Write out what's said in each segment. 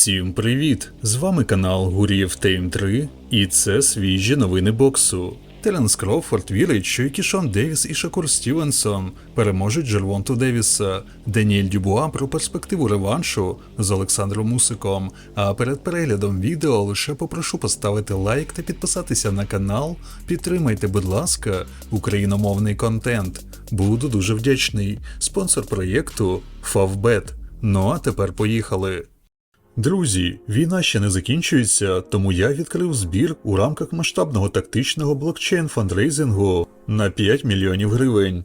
Всім привіт! З вами канал Гурієв Тейм 3 і це свіжі новини боксу. Теренс Кроуфорд вірить, що і Кішон Девіс і Шакур Стівенсон переможуть Джервонту Девіса, Даніель Дюбуа про перспективу реваншу з Олександром Мусиком. А перед переглядом відео лише попрошу поставити лайк та підписатися на канал. Підтримайте, будь ласка, україномовний контент. Буду дуже вдячний. Спонсор проєкту Favbet. Ну а тепер поїхали. Друзі, війна ще не закінчується, тому я відкрив збір у рамках масштабного тактичного блокчейн фандрейзингу на 5 мільйонів гривень.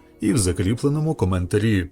і в закріпленому коментарі.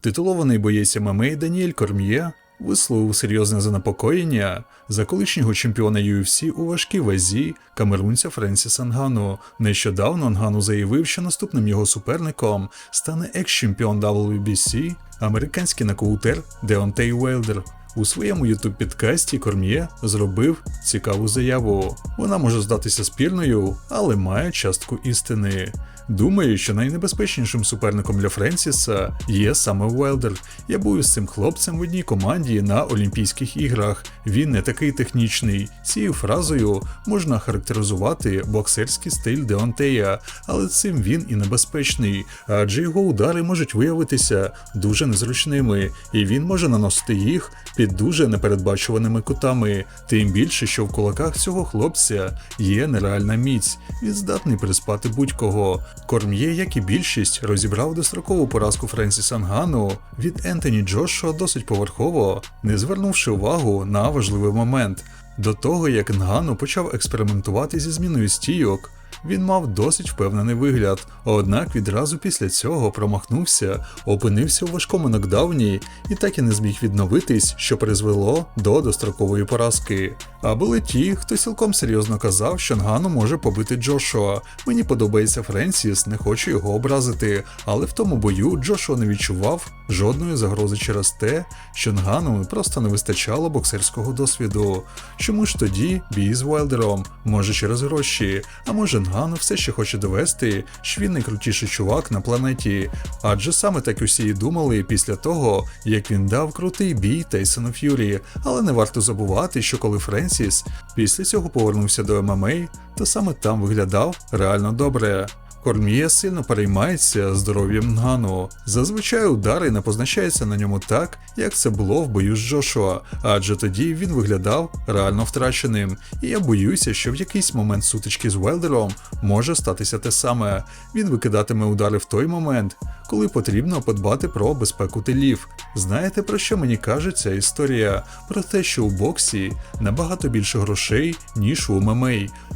Титулований боєць ММА Даніель Корм'є висловив серйозне занепокоєння за колишнього чемпіона UFC у важкій вазі камерунця Френсіса Нгану. Нещодавно Нгану заявив, що наступним його суперником стане екс-чемпіон WBC, американський нокаутер Деонтей Уелдер. У своєму ютуб підкасті Корм'є зробив цікаву заяву. Вона може здатися спірною, але має частку істини. Думаю, що найнебезпечнішим суперником для Френсіса є саме Уелдер. Я був із цим хлопцем в одній команді на Олімпійських іграх. Він не такий технічний. Цією фразою можна характеризувати боксерський стиль Деонтея, але цим він і небезпечний, адже його удари можуть виявитися дуже незручними, і він може наносити їх під дуже непередбачуваними кутами. Тим більше, що в кулаках цього хлопця є нереальна міць, він здатний приспати будь-кого. Корм'є, як і більшість, розібрав дострокову поразку Френсіса Нгану від Ентоні Джошуа досить поверхово, не звернувши увагу на важливий момент. До того як Нгану почав експериментувати зі зміною стійок, він мав досить впевнений вигляд, однак відразу після цього промахнувся, опинився у важкому нокдауні і так і не зміг відновитись, що призвело до дострокової поразки. А були ті, хто цілком серйозно казав, що Нгану може побити Джошуа. Мені подобається Френсіс, не хочу його образити, але в тому бою Джошуа не відчував жодної загрози через те, що Нгану просто не вистачало боксерського досвіду. Чому ж тоді бій з Вайлдером? Може через гроші, а може Нгану все ще хоче довести, що він найкрутіший чувак на планеті. Адже саме так усі і думали після того, як він дав крутий бій Тейсону Ф'юрі. Але не варто забувати, що коли Френсіс після цього повернувся до ММА, то саме там виглядав реально добре. Корм'є сильно переймається здоров'ям Нгану. Зазвичай удари не позначаються на ньому так, як це було в бою з Джошуа, адже тоді він виглядав реально втраченим. І я боюся, що в якийсь момент сутички з Велдером може статися те саме. Він викидатиме удари в той момент, коли потрібно подбати про безпеку тилів. Знаєте про що мені каже ця історія? Про те, що у боксі набагато більше грошей, ніж у ММА.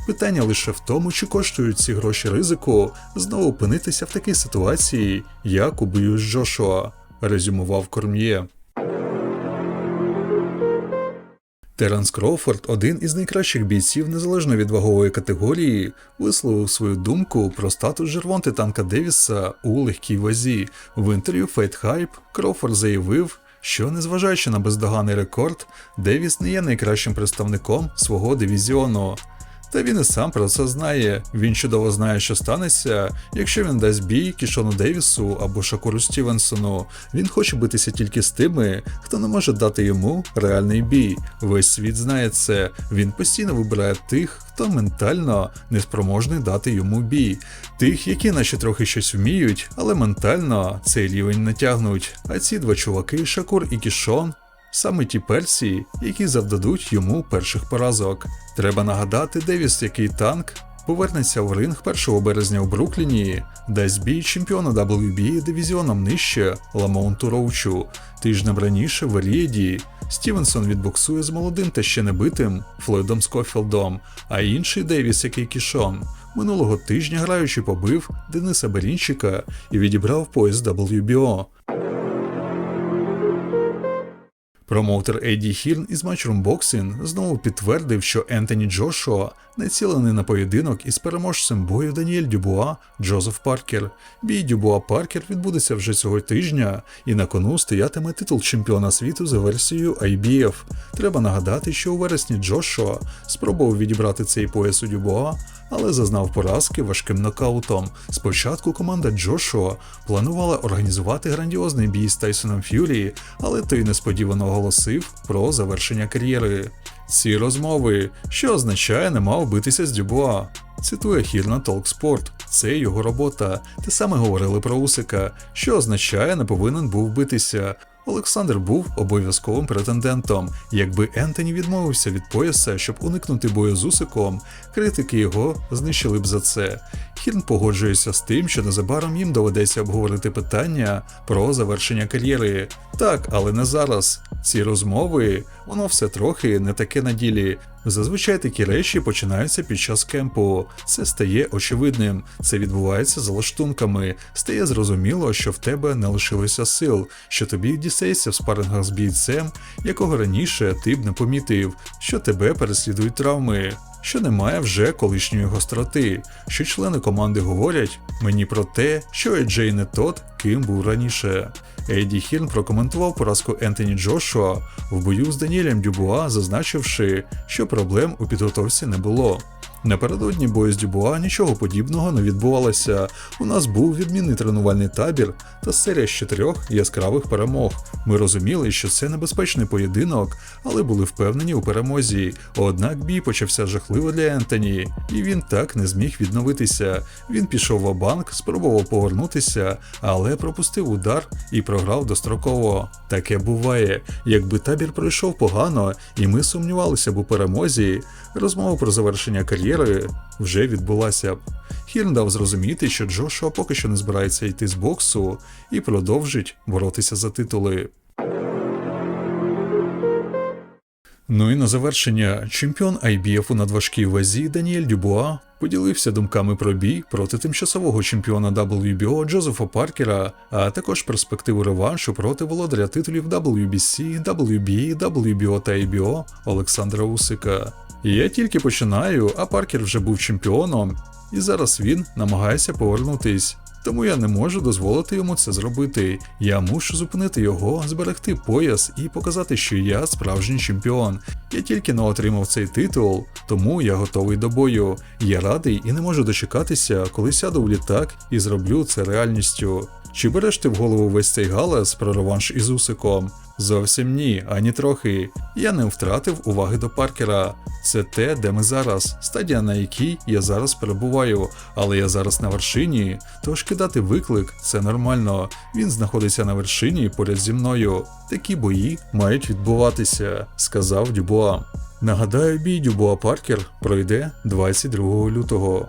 Питання лише в тому, чи коштують ці гроші ризику знову опинитися в такій ситуації, як у бою з Джошуа, резюмував Корм'є. Теренс Кроуфорд, один із найкращих бійців незалежно від вагової категорії, висловив свою думку про статус Жервонти Танка Девіса у легкій вазі. В інтерв'ю Fight Hype Кроуфорд заявив, що, незважаючи на бездоганний рекорд, Девіс не є найкращим представником свого дивізіону. Та він і сам про це знає. Він чудово знає, що станеться, якщо він дасть бій Кішону Девісу або Шакуру Стівенсону. Він хоче битися тільки з тими, хто не може дати йому реальний бій. Весь світ знає це. Він постійно вибирає тих, хто ментально неспроможний дати йому бій. Тих, які наче трохи щось вміють, але ментально цей рівень не тягнуть. А ці два чуваки, Шакур і Кішон, саме ті персії, які завдадуть йому перших поразок. Треба нагадати, Девіс, який танк повернеться в ринг 1 березня у Брукліні, дасть бій чемпіона WBA дивізіоном нижче Ламонту Роучу. Тижнем раніше в Ріді Стівенсон відбоксує з молодим та ще не битим Флойдом Скофілдом, а інший Девіс, який кішон. Минулого тижня граючи побив Дениса Берінчика і відібрав пояс WBO. Промоутер Еді Хірн із Matchroom Boxing знову підтвердив, що Ентоні Джошуа націлений на поєдинок із переможцем бою Даніель Дюбуа Джозеф Паркер. Бій Дюбуа Паркер відбудеться вже цього тижня, і на кону стоятиме титул чемпіона світу за версією IBF. Треба нагадати, що у вересні Джошуа спробував відібрати цей пояс у Дюбуа, але зазнав поразки важким нокаутом. Спочатку команда Джошуа планувала організувати грандіозний бій з Тайсоном Ф'юрі, але той несподівано оголосив про завершення кар'єри. Ці розмови, що означає, не мав битися з Дюбуа. Цитує Хірна Толкспорт. Це його робота. Те саме говорили про Усика, що означає, не повинен був битися. Олександр був обов'язковим претендентом. Якби Ентоні відмовився від пояса, щоб уникнути бою з Усиком, критики його знищили б за це. Хірн погоджується з тим, що незабаром їм доведеться обговорити питання про завершення кар'єри. Так, але не зараз. Ці розмови, воно все трохи не таке на ділі. Зазвичай такі речі починаються під час кемпу. Це стає очевидним. Це відбувається за лаштунками. Стає зрозуміло, що в тебе не лишилося сил, що тобі дістається в спарингах з бійцем, якого раніше ти б не помітив, що тебе переслідують травми. Що немає вже колишньої гостроти, що члени команди говорять мені про те, що Еджей не тот, ким був раніше. Ейді Хірн прокоментував поразку Ентоні Джошуа в бою з Даніелем Дюбуа, зазначивши, що проблем у підготовці не було. Напередодні бою з Дюбуа нічого подібного не відбувалося. У нас був відмінний тренувальний табір та серія з чотирьох яскравих перемог. Ми розуміли, що це небезпечний поєдинок, але були впевнені у перемозі. Однак бій почався жахливо для Ентоні, і він так не зміг відновитися. Він пішов в банк, спробував повернутися, але пропустив удар і програв достроково. Таке буває. Якби табір пройшов погано, і ми сумнівалися б у перемозі, розмова про завершення кар'єри вже відбулася б. Хірн дав зрозуміти, що Джошуа поки що не збирається йти з боксу і продовжить боротися за титули. Ну і на завершення, чемпіон IBF у надважкій вазі Даніель Дюбуа поділився думками про бій проти тимчасового чемпіона WBO Джозефа Паркера, а також перспективу реваншу проти володаря титулів WBC, WBA, WBO та IBO Олександра Усика. Я тільки починаю, а Паркер вже був чемпіоном, і зараз він намагається повернутись. Тому я не можу дозволити йому це зробити. Я мушу зупинити його, зберегти пояс і показати, що я справжній чемпіон. Я тільки не отримав цей титул, тому я готовий до бою. Я радий і не можу дочекатися, коли сяду в літак і зроблю це реальністю. Чи береш ти в голову весь цей галас про реванш із Усиком? Зовсім ні, ані трохи. Я не втратив уваги до Паркера. Це те, де ми зараз, стадія, на якій я зараз перебуваю, але я зараз на вершині, тож кидати виклик це нормально. Він знаходиться на вершині поряд зі мною. Такі бої мають відбуватися, сказав Дюбуа. Нагадаю, бій Дюбуа Паркер пройде 22 лютого.